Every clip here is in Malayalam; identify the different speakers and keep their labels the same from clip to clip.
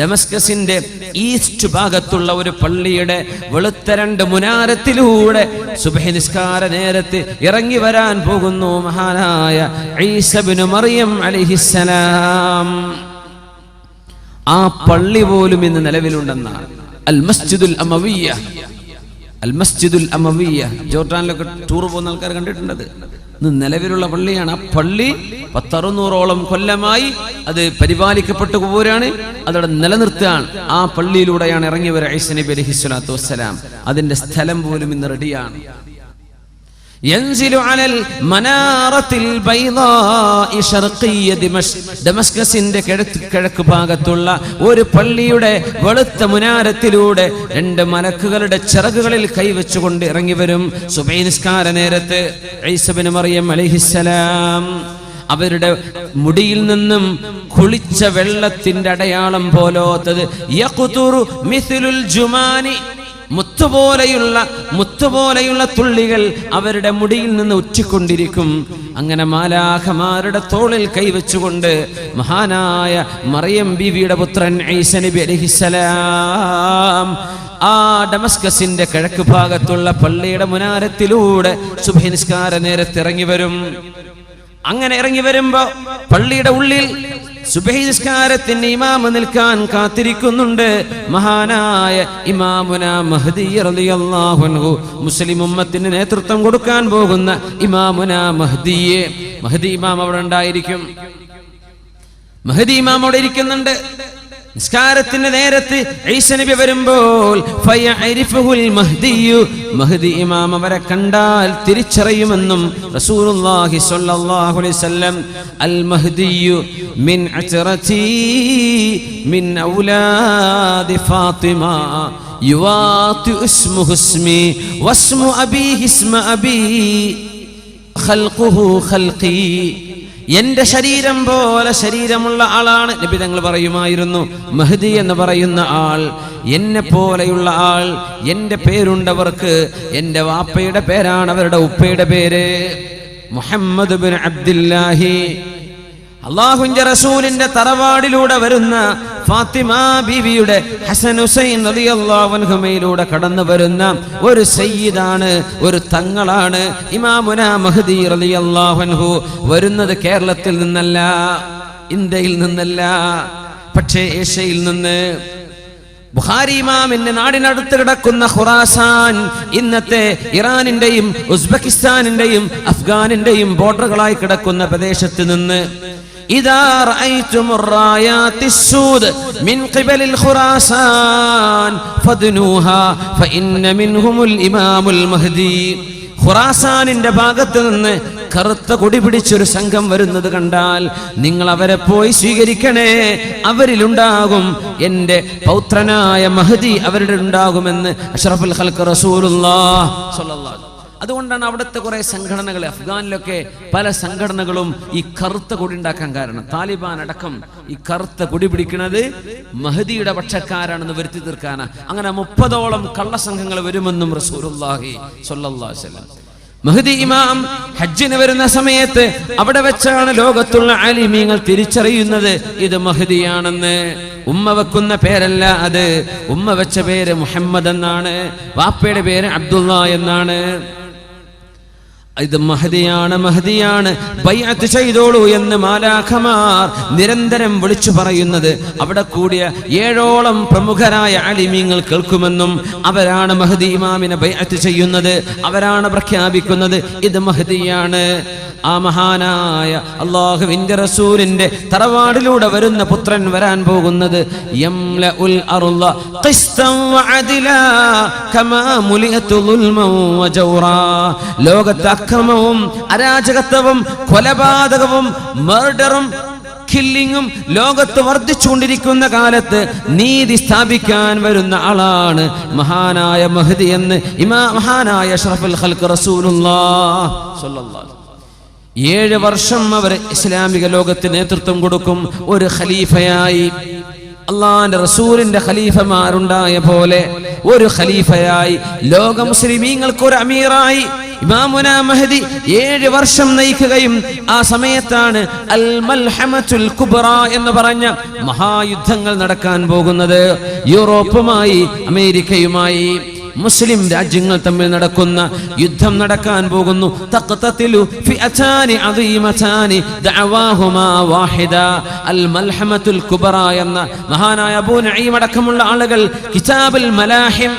Speaker 1: ഡമസ്കസിന്റെ ഈസ്റ്റ് ഭാഗത്തുള്ള ഒരു പള്ളിയുടെ വെളുത്ത രണ്ട് മുനാരത്തിലൂടെ സുബഹി നിസ്കാര നേരത്ത് ഇറങ്ങി വരാൻ പോകുന്നു മഹാനായ ഈസബിന് മറിയം അലിഹിസലാം ആ പള്ളി പോലും ഇന്ന് നിലവിലുണ്ടെന്നാണ്. അൽ മസ്ജിദുൽ അമവിയ അൽ മസ്ജിദുൽ അമവിയ ജോർഡാനിലൊക്കെ ടൂർ പോകുന്ന ആൾക്കാർ കണ്ടിട്ടുണ്ടത്. ഇന്ന് നിലവിലുള്ള പള്ളിയാണ്. ആ പള്ളി പത്തറുന്നൂറോളം കൊല്ലമായി അത് പരിപാലിക്കപ്പെട്ടു പോരാണ്. അതവിടെ നിലനിർത്തുകയാണ്. ആ പള്ളിയിലൂടെയാണ് ഇറങ്ങിയവർ ഐസ് ഐസ നബി അലൈഹി സ്വലാത്തു വസ്സലാം. അതിന്റെ സ്ഥലം പോലും ഇന്ന് റെഡിയാണ്. ينزل على المنارة البيضاء شرقية دمشق ഡമസ്കസിന്റെ കിഴക്ക് കിഴക്ക് ഭാഗത്തുള്ള ഒരു പള്ളിയുടെ വെളുത്ത മുനാരത്തിലൂടെ രണ്ട് മലക്കുകളുടെ ചിറകുകളിൽ കൈവച്ചുകൊണ്ട് ഇറങ്ങി വരും സുബൈ നിസ്കാര നേരത്ത് ഐസബിന് മറിയം അലിഹിസലാം അവരുടെ മുടിയിൽ നിന്നും കുളിച്ച വെള്ളത്തിന്റെ അടയാളം പോലോത്തത് യഖ്തുറു മിഥ്ലുൽ ജുമാനി മുത്തുപോലെയുള്ള മുത്തുപോലെയുള്ള തുള്ളികൾ അവരുടെ മുടിയിൽ നിന്ന് ഉറ്റിക്കൊണ്ടിരിക്കും. അങ്ങനെ മാലാഖമാരുടെ തോളിൽ കൈവച്ചുകൊണ്ട് മഹാനായ മറിയം ബീവിയുടെ പുത്രൻ ഐസ നബി അലഹിസലാം ആ ഡമസ്കസിന്റെ കിഴക്ക് ഭാഗത്തുള്ള പള്ളിയുടെ മുനാരത്തിലൂടെ സുബഹി നേരത്തിറങ്ങി വരും. അങ്ങനെ ഇറങ്ങി വരുമ്പോ പള്ളിയുടെ ഉള്ളിൽ സുബഹിസ്കാരത്തിന് ഇമാമ നിൽക്കാൻ കാത്തിരിക്കുന്നുണ്ട്. മഹാനായ ഇമാമുന മഹദി റളിയല്ലാഹു മുസ്ലിം ഉമ്മത്തിന് നേതൃത്വം കൊടുക്കാൻ പോകുന്ന ഇമാമുന മഹദിയെ. മഹദി ഇമാം അവിടെ ഉണ്ടായിരിക്കും. മഹദി ഇമാം അവിടെ ഇരിക്കുന്നുണ്ട്. നിസ്കാരത്തിന്റെ നേരത്ത് നബി വരുമ്പോൾ മഹദി ഇമാം അവരെ കണ്ടാൽ തിരിച്ചറിയുമെന്നും റസൂലുള്ളാഹി സ്വല്ലല്ലാഹു അലൈഹി വസല്ലം അൽ മഹ്ദിയു മിൻ അച്റതി മിൻ ഔലാദി ഫാത്തിമ യുവാത്തി ഇസ്മുഹു ഇസ്മി വസ്മു അബീഹി ഇസ്മ അബീ ഖൽഖുഹു ഖൽഖി. എന്റെ ശരീരം പോലെ ശരീരമുള്ള ആളാണ്. നബി തങ്ങൾ പറയുമായിരുന്നു മഹദി എന്ന് പറയുന്ന ആൾ എന്നെ പോലെയുള്ള ആൾ എന്റെ പേരുണ്ടവർക്ക് എന്റെ വാപ്പയുടെ പേരാണ് അവരുടെ ഉപ്പയുടെ പേര്. മുഹമ്മദ് ബിൻ അബ്ദുല്ലാഹി അള്ളാഹുന്റെ റസൂലിന്റെ തറവാടിലൂടെ വരുന്ന ഫാത്തിമ ബീവിയുടെ ഹസൻ ഹുസൈൻ റളിയല്ലാഹുവിലൂടെ കടന്നു വരുന്ന ഒരു സയ്യിദാണ് ഒരു തങ്ങളാണ് ഇമാമുന മഹദി അള്ളാഹുൻഹു വരുന്നത് കേരളത്തിൽ നിന്നല്ല ഇന്ത്യയിൽ നിന്നല്ല പക്ഷേ ഏഷ്യയിൽ നിന്ന്. ബുഹാരിമാമിന്റെ നാടിനടുത്ത് കിടക്കുന്ന ഖുറാസാൻ ഇന്നത്തെ ഇറാനിന്റെയും ഉസ്ബെക്കിസ്ഥാനിന്റെയും അഫ്ഗാനിന്റെയും ബോർഡറുകളായി കിടക്കുന്ന പ്രദേശത്ത് നിന്ന് إذا رأيتم الرايات السود من قبل الخراسان فادنوها فإن منهم الإمام المهدي ഖുറാസാനിന്റെ ഭാഗത്ത് നിന്ന് കറുത്ത കൊടി പിടിച്ചൊരു സംഘം വരുന്നത് കണ്ടാൽ നിങ്ങൾ അവരെ പോയി സ്വീകരിക്കണേ അവരിലുണ്ടാകും എൻ്റെ പൗത്രനായ മഹദി അവരുടെ ഉണ്ടാകുമെന്ന് അഷ്റഫുൽ ഖൽക്ക് റസൂലുള്ളാഹ് സ്വല്ലല്ലാഹു അലൈഹി അതുകൊണ്ടാണ് അവിടുത്തെ കുറെ സംഘടനകൾ അഫ്ഗാനിലൊക്കെ പല സംഘടനകളും ഈ കറുത്ത കൊടി ഉണ്ടാക്കാൻ കാരണം. താലിബാൻ അടക്കം ഈ കറുത്ത കൊടി പിടിക്കുന്നത് മഹദിയുടെ പക്ഷക്കാരാണെന്ന് വരുത്തി തീർക്കാനാ. അങ്ങനെ മുപ്പതോളം കള്ളസംഘങ്ങൾ വരുമെന്നും അലൈഹി വസല്ലം. മഹദി ഇമാം ഹജ്ജിന് വരുന്ന സമയത്ത് അവിടെ വെച്ചാണ് ലോകത്തുള്ള ആലിമീങ്ങൾ തിരിച്ചറിയുന്നത്. ഇത് മഹദിയാണെന്ന്. ഉമ്മ വെക്കുന്ന പേരല്ല അത്. ഉമ്മ വെച്ച പേര് മുഹമ്മദ് എന്നാണ്. വാപ്പയുടെ പേര് അബ്ദുള്ള എന്നാണ്. ഇത് മഹതിയാണ് മഹതിയാണ്. ബൈഅത്ത് ചെയ്തോളൂ എന്ന് മാലാഖമാർ നിരന്തരം വിളിച്ചു പറയുന്നത്. അവിടെ കൂടിയ ഏഴോളം പ്രമുഖരായ അലിമീങ്ങൾ കേൾക്കുമെന്നും അവരാണ് മഹദി ഇമാമിനെ ബൈഅത്ത് ചെയ്യുന്നത് അവരാണ് പ്രഖ്യാപിക്കുന്നത്. ഇത് മഹദിയാണ്. ആ മഹാനായ അള്ളാഹുവിന്റെ റസൂലിന്റെ തറവാടിലൂടെ വരുന്ന പുത്രൻ വരാൻ പോകുന്നത് ലോകത്തെ അക്രമവും അരാജകത്വവും കൊലപാതകവും മർഡറും കില്ലിങ്ങും ലോകത്ത് വർദ്ധിച്ചുകൊണ്ടിരിക്കുന്ന കാലത്ത് നീതി സ്ഥാപിക്കാൻ വരുന്ന ആളാണ് മഹാനായ മഹദി എന്ന് ഇമാ മഹാനായ ഷറഫുൽ ഹൽക്ക് റസൂലുള്ള ഏഴ് വർഷം അവർ ഇസ്ലാമിക ലോകത്തിന് നേതൃത്വം കൊടുക്കും. ഒരു ഖലീഫയായി. അള്ളാന്റെ റസൂലിന്റെ ഖലീഫമാരുണ്ടായ പോലെ ഒരു ഖലീഫയായി. ലോക മുസ്ലിമീങ്ങൾക്ക് ഒരു അമീറായി. ഇമാമുന മഹദി ഏഴ് വർഷം നയിക്കുകയും ആ സമയത്താണ് അൽ മൽഹമത്തുൽ കുബ്ര എന്ന് പറഞ്ഞ മഹായുദ്ധങ്ങൾ നടക്കാൻ പോകുന്നത്. യൂറോപ്പുമായി അമേരിക്കയുമായി. മുസ്ലിം രാജ്യങ്ങൾ തമ്മിൽ നടക്കുന്ന യുദ്ധം നടക്കാൻ പോകുന്നു. എന്ന മഹാനായ അടക്കമുള്ള ആളുകൾ കിതാബുൽ മലാഹിം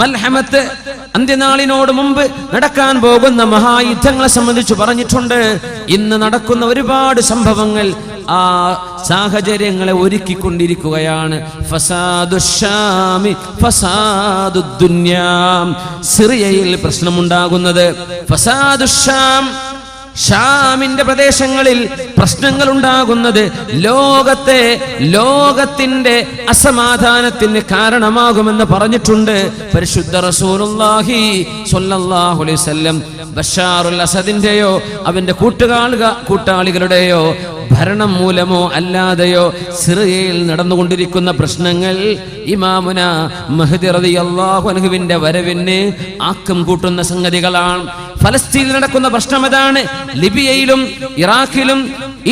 Speaker 1: മൽഹമത്ത് അന്ത്യനാളിനോട് മുമ്പ് നടക്കാൻ പോകുന്ന മഹായുദ്ധങ്ങളെ സംബന്ധിച്ച് പറഞ്ഞിട്ടുണ്ട്. ഇന്ന് നടക്കുന്ന ഒരുപാട് സംഭവങ്ങൾ ആ സാഹചര്യങ്ങളെ ഒരുക്കിക്കൊണ്ടിരിക്കുകയാണ്. ഫസാദുശ്ശാമി ഫസാദുദ്ദുന്യാം സിറിയയിൽ പ്രശ്നമുണ്ടാകുന്നത് ഫസാദുശ്ശാം ഷാമിന്റെ പ്രദേശങ്ങളിൽ പ്രശ്നങ്ങൾ ഉണ്ടാകുന്നത് ലോകത്തെ ലോകത്തിന്റെ അസമാധാനത്തിന് കാരണമാകുമെന്ന് പറഞ്ഞിട്ടുണ്ട് പരിശുദ്ധ റസൂലുള്ളാഹി സ്വല്ലല്ലാഹു അലൈഹി വസല്ലം. ബഷാറുൽ അസദിന്റെയോ അവന്റെ കൂട്ടുകാളുക കൂട്ടാളികളുടെയോ ഭരണം മൂലമോ അല്ലാതെയോ സിറിയയിൽ നടന്നുകൊണ്ടിരിക്കുന്ന പ്രശ്നങ്ങൾ ഇമാമുന മഹദി അൻഹുവിന്റെ വരവിന് ആക്കം കൂട്ടുന്ന സംഗതികളാണ്. ഫലസ്തീനിൽ നടക്കുന്ന പ്രശ്നം അതാണ്. ലിബിയയിലും ഇറാഖിലും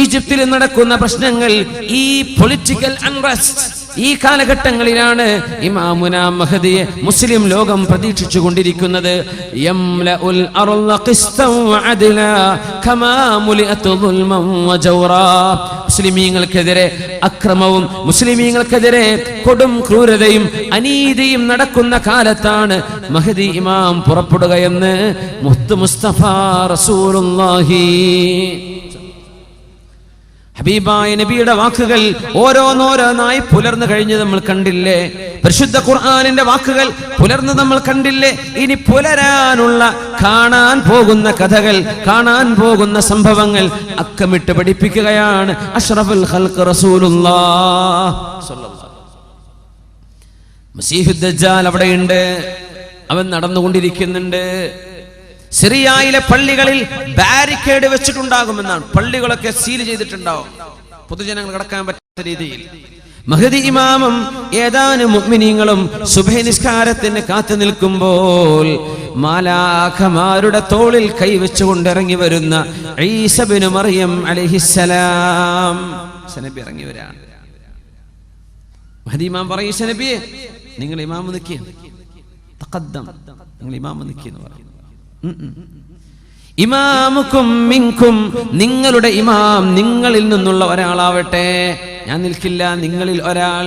Speaker 1: ഈജിപ്തിലും നടക്കുന്ന പ്രശ്നങ്ങൾ ഈ പൊളിറ്റിക്കൽ അൺറസ്റ്റ് ഈ കാലഘട്ടങ്ങളിലാണ് ഇമാമുന മഹദിയെ മുസ്ലിം ലോകം പ്രതീക്ഷിച്ചു കൊണ്ടിരിക്കുന്നത് മുസ്ലിമീങ്ങൾക്കെതിരെ അക്രമവും മുസ്ലിമീങ്ങൾക്കെതിരെ കൊടും ക്രൂരതയും അനീതിയും നടക്കുന്ന കാലത്താണ് മഹദി ഇമാം പുറപ്പെടുകയെന്ന് മുഹത്ത് മുസ്തഫ റസൂലുള്ളാഹി ഹബീബായ നബിയുടെ വാക്കുകൾ ഓരോന്നോരോന്നായി പുലർന്നു കഴിഞ്ഞ് നമ്മൾ കണ്ടില്ലേ? പരിശുദ്ധ ഖുർആാനിന്റെ വാക്കുകൾ പുലർന്ന് നമ്മൾ കണ്ടില്ലേ? ഇനി പുലരാനുള്ള കാണാൻ പോകുന്ന കഥകൾ കാണാൻ പോകുന്ന സംഭവങ്ങൾ അക്കമിട്ട് പഠിപ്പിക്കുകയാണ്. അഷ്റഫുൽ ഹൽക്ക് മസീഹുദ്ദജാൽ അവിടെയുണ്ട്. അവൻ നടന്നുകൊണ്ടിരിക്കുന്നുണ്ട്. സിറിയയിലെ പള്ളികളിൽ ബാരിക്കേഡ് വെച്ചിട്ടുണ്ടാകുമെന്നാണ്. പള്ളികളൊക്കെ സീൽ ചെയ്തിട്ടുണ്ടാവും. പൊതുജനങ്ങൾ കടക്കാൻ പറ്റാത്ത രീതിയിൽ. മഹദി ഇമാമും ഏതാനും മുഅ്മിനീങ്ങളും സുബഹി നിസ്കാരത്തിന് കാത്തു നിൽക്കുമ്പോൾ മാലാഖമാരുടെ തോളിൽ കൈവച്ചുകൊണ്ട് ഇറങ്ങി വരുന്ന ഈസബിന് മറിയം അലഹിസലാം ഇറങ്ങി വരാണ്. മഹദി ഇമാം പറയും നിങ്ങൾ ഇമാമ നിൽക്കിയ നിങ്ങൾ ഇമാമ നിൽക്കിയെന്ന് പറയും. ഇമാമുക്കും മിങ്കും നിങ്ങളുടെ ഇമാം നിങ്ങളിൽ നിന്നുള്ള ഒരാളാവട്ടെ. ഞാൻ നിൽക്കില്ല നിങ്ങളിൽ ഒരാൾ.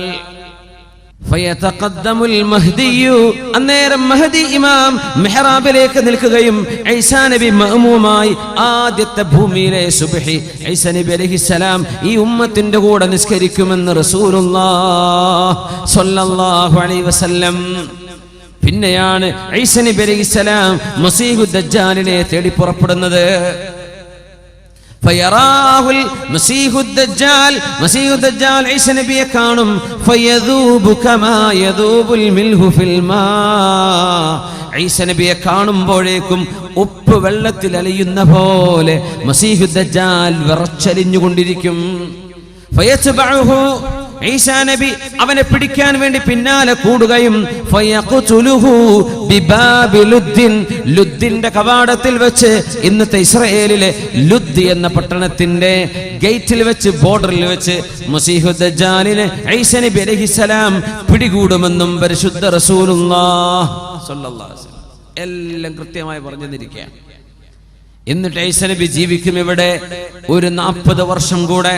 Speaker 1: അന്നേരം മഹദി ഇമാം മെഹ്റാബിലേക്ക് നിൽക്കുകയും ഐസാ നബി മഹമുമായി ആദ്യത്തെ ഭൂമിയിലെ സുബഹി ഐസാ നബി സലാം ഈ ഉമ്മത്തിന്റെ കൂടെ നിസ്കരിക്കുമെന്ന് റസൂലുള്ളാഹ് സ്വല്ലല്ലാഹു അലൈഹി വസല്ലം പിന്നെയാണ് ഐസ നബി ഇസ്ലാം മസീഹു ദജ്ജാലിനെ തേടി പുറപ്പെടുന്നത്. നബിയെ കാണും. നബിയെ കാണുമ്പോഴേക്കും ഉപ്പ് വെള്ളത്തിൽ അലിയുന്ന പോലെ മസീഹു ദജ്ജാൽ വിറച്ചലിഞ്ഞുകൊണ്ടിരിക്കും. ഫയത്ബഉഹു ഈസാ നബി അവനെ പിടിക്കാൻ വേണ്ടി പിന്നാലെ കൂടുകയും ലുദ്ദിന്റെ കവാടത്തിൽ വെച്ച് ഇന്നത്തെ ഇസ്രയേലിലെ ലുദ് എന്ന പട്ടണത്തിന്റെ ഗേറ്റിൽ വെച്ച് ബോർഡറിൽ വെച്ച് നബി അലൈഹിസ്സലാം പിടികൂടുമെന്നും പരിശുദ്ധ എല്ലാം കൃത്യമായി പറഞ്ഞു തന്നിരിക്കുകയാണ് എന്നിട്ട് ഐസനബി നബി ജീവിക്കും ഇവിടെ ഒരു നാൽപ്പത് വർഷം കൂടെ.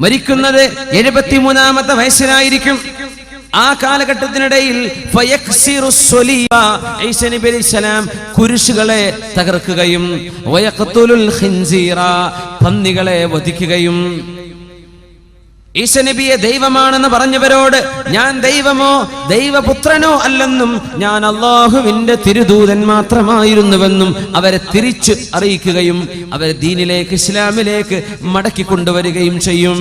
Speaker 1: മരിക്കുന്നത് എഴുപത്തിമൂന്നാമത്തെ വയസ്സിലായിരിക്കും. ആ കാലഘട്ടത്തിനിടയിൽ കുരിശുകളെ തകർക്കുകയും പന്നികളെ വധിക്കുകയും ഈശ നബിയെ ദൈവമാണെന്ന് പറഞ്ഞവരോട് ഞാൻ ദൈവമോ ദൈവപുത്രനോ അല്ലെന്നും ഞാൻ അള്ളാഹുവിന്റെ തിരുദൂതൻ മാത്രമായിരുന്നുവെന്നും അവരെ തിരിച്ചു അറിയിക്കുകയും അവരെ ദീനിലേക്ക് ഇസ്ലാമിലേക്ക് മടക്കി കൊണ്ടുവരികയും ചെയ്യും.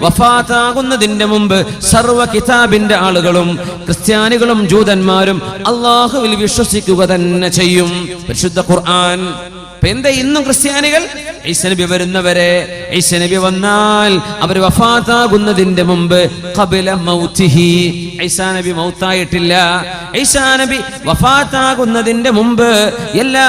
Speaker 1: വഫാത്താകുന്നതിന്റെ മുമ്പ് സർവ കിതാബിന്റെ ആളുകളും ക്രിസ്ത്യാനികളും ജൂതന്മാരും അള്ളാഹുവിൽ വിശ്വസിക്കുക തന്നെ ചെയ്യും. പരിശുദ്ധ ഖുർആൻ. എന്താ ഇന്നും ക്രിസ്ത്യാനികൾ? ഈസനബി വരുന്നവരെ ഐശ്വനബി വന്നാൽ അവർ വഫാത്താകുന്നതിന്റെ മുമ്പ് കപില മൗത്തിഹി. ഐസാനബി മൗത്തായിട്ടില്ല. ഐസാനബി വഫാത്താകുന്നതിന്റെ മുമ്പ് എല്ലാ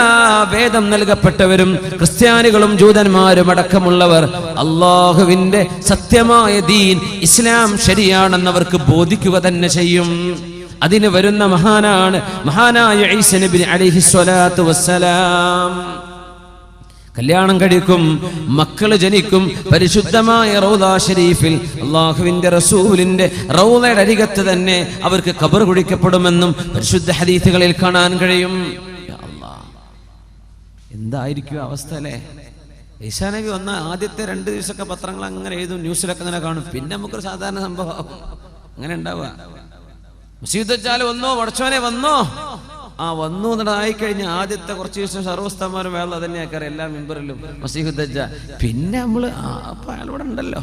Speaker 1: വേദം നൽകപ്പെട്ടവരും ക്രിസ്ത്യാനികളും ജൂതന്മാരും അടക്കമുള്ളവർ അള്ളാഹുവിന്റെ സത്യമായ ദീൻ ഇസ്ലാം ശരിയാണെന്നവർക്ക് ബോധിക്കുക തന്നെ ചെയ്യും. അതിന് വരുന്ന മഹാനാണ് മഹാനായ ഈസ നബി അലൈഹി സ്വലാത്തു വസ്സലാം. കല്യാണം കഴിക്കും മക്കൾ ജനിക്കും പരിശുദ്ധമായ റൗദാ ഷരീഫിൽ അള്ളാഹുവിന്റെ റസൂലിന്റെ റൗദയുടെ അരികത്ത് തന്നെ അവർക്ക് കബർ കുഴിക്കപ്പെടുമെന്നും പരിശുദ്ധ ഹദീസുകളിൽ കാണാൻ കഴിയും. എന്തായിരിക്കും അവസ്ഥ അല്ലേ? ഈശാനവി വന്ന ആദ്യത്തെ രണ്ട് ദിവസമൊക്കെ പത്രങ്ങൾ അങ്ങനെ എഴുതും ന്യൂസിലൊക്കെ അങ്ങനെ കാണും. പിന്നെ നമുക്കൊരു സാധാരണ സംഭവം അങ്ങനെ ഉണ്ടാവുക. മുസീദ് വന്നോ വടച്ചോനെ വന്നോ? ആ വന്നു എന്നിട്ടായി കഴിഞ്ഞ ആദ്യത്തെ കുറച്ച് ദിവസം സർവസ്ഥമാരും വേള തന്നെയാക്കാറ് എല്ലാ മെമ്പറിലും മസീഹുദ്ദജ. പിന്നെ അയാൾ ഇവിടെ ഉണ്ടല്ലോ.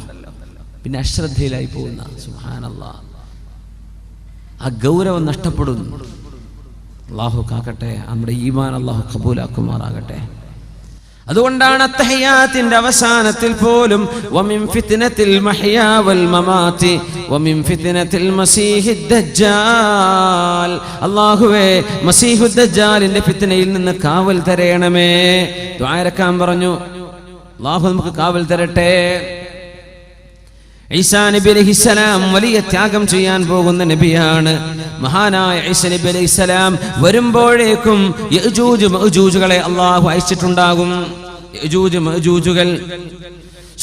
Speaker 1: പിന്നെ അശ്രദ്ധയിലായി പോകുന്ന സുഹാനല്ല ആ ഗൗരവം നഷ്ടപ്പെടുന്നു. അള്ളാഹു കാക്കട്ടെ നമ്മുടെ ഈമാൻ അള്ളാഹു കബൂലാക്കുമാറാകട്ടെ. അതുകൊണ്ടാണ് അത്തഹയാത്തിന്റെ അവസാനത്തിൽ പോലും വമിൻ ഫിത്നത്തിൽ മഹ്യാ വൽ മമാതി വമിൻ ഫിത്നത്തിൽ മസീഹിദ് ദജ്ജാൽ. അല്ലാഹുവേ മസീഹുദ് ദജ്ജാലിന്റെ ഫിത്നയിൽ നിന്ന് കാവൽ തരയണമേ. ദ്വാരക്കാൻ പറഞ്ഞു അല്ലാഹു നമുക്ക് കാവൽ തരട്ടെ. ഈസാ നബി അലഹിസ്സലാം വലിയ ത്യാഗം ചെയ്യാൻ പോകുന്ന നബിയാണ്. മഹാനായ ഈസ നബി അലഹിസ്സലാം വരുമ്പോഴേക്കും മഅജൂജുകളെ അള്ളാഹു അയച്ചിട്ടുണ്ടാകും. മഅജൂജുകൾ.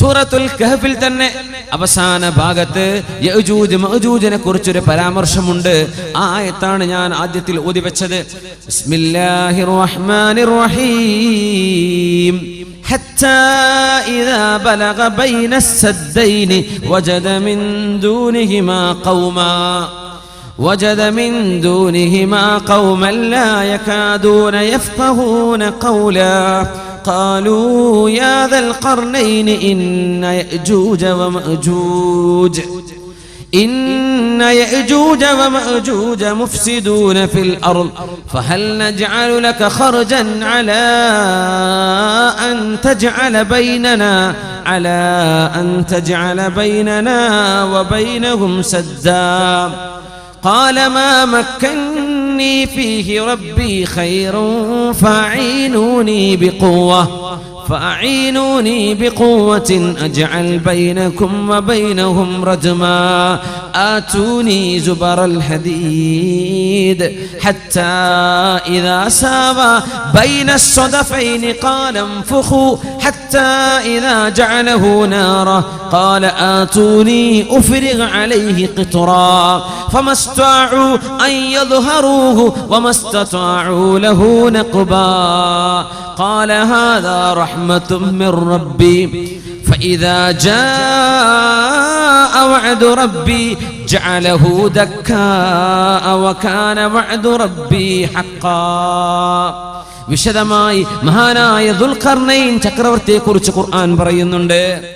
Speaker 1: സൂറത്തുൽ കഹഫിൽ തന്നെ അവസാന ഭാഗത്ത് യജൂജ് മഅജൂജിനെ കുറിച്ചൊരു പരാമർശമുണ്ട്. ആ ആയത്താണ് ഞാൻ ആദ്യത്തിൽ ഓതി വെച്ചത് ബിസ്മില്ലാഹിർ റഹ്മാനിർ റഹീം. حتى إذا بلغ بين السدين وجد من دونهما قوما وجد من دونهما قوما لا يكادون يفقهون قولا. قالوا يا ذا القرنين إن يأجوج ومأجوج. إن يأجوج ومأجوج مفسدون في الأرض فهل نجعل لك خرجا على أن تجعل بيننا على أن تجعل بيننا وبينهم سدا؟ قال ما مكني فيه ربي خير فاعينوني بقوة. فأعينوني بقوة أجعل بينكم وبينهم رجما. آتوني زبر الحديد حتى إذا ساوى بين الصدفين قال انفخوا حتى إذا جعله نارا. قال آتوني أفرغ عليه قطرا. فما استطاعوا أن يظهروه وما استطاعوا له نقبا. قال هذا رحمة من ربي فإذا جاء وعد ربي جعله دكاء وكان وعد ربي حقا വിശദമായി മഹാനായ ദുൽഖർണൈൻ ചക്രവർത്തിയെ കുറിച്ച് ഖുർആൻ പറയുന്നുണ്ട്